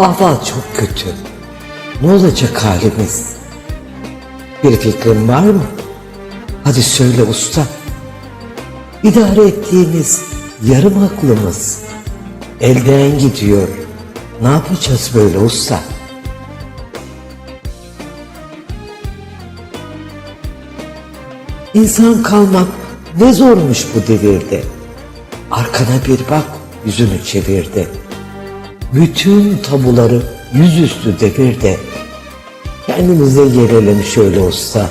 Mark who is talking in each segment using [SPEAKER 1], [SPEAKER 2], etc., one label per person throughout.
[SPEAKER 1] Ahval çok kötü. Ne olacak halimiz? Bir fikrin var mı? Hadi söyle usta. İdare ettiğimiz yarım aklımız elden gidiyor. Ne yapacağız böyle usta? İnsan kalmak ne zormuş bu devirde. Arkana bir bak, yüzünü çevirdi. Bütün tabuları yüzüstü devirde. Kendimize gelelim şöyle usta.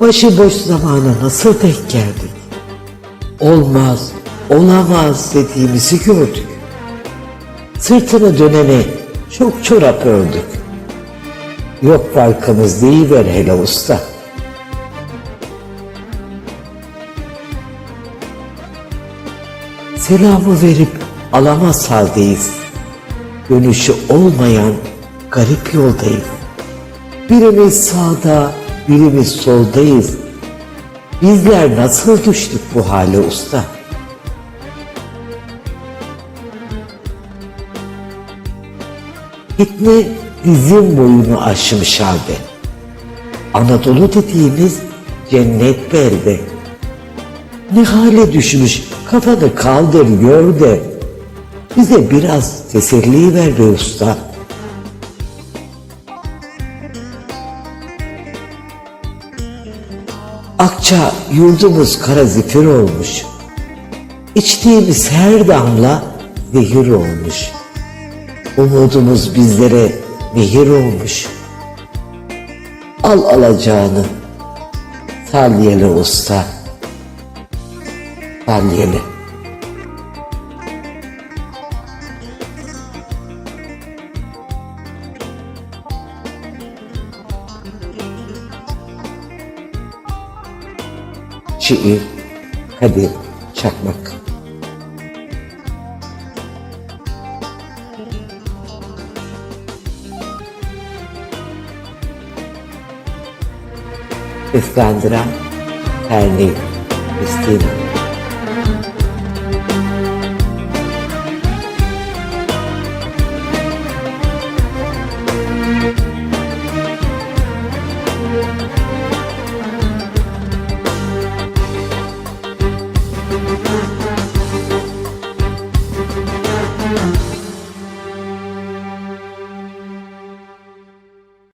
[SPEAKER 1] Başıboş zamana nasıl denk geldik? Olmaz, olamaz dediğimizi gördük. Sırtını dönene çok çorap ördük. Yok farkımız deyiver hele usta. Selamı verip alamaz haldeyiz. Dönüşü olmayan garip yoldayız. Birimiz sağda, birimiz soldayız. Bizler nasıl düştük bu hale usta? Fitne dizin boyunu aşmış halde. Anadolu dediğimiz cennet belde. Ne hale düşmüş kafanı kaldır gör de. Bize biraz teselli ver be usta. Akça yurdumuz kara zifir olmuş. İçtiğimiz her damla zehir olmuş. Umudumuz bizlere mehir olmuş. Al alacağını, sal yele usta, yele. Şiir, Kadir, Çakmak. Seslendiren Terni Kristina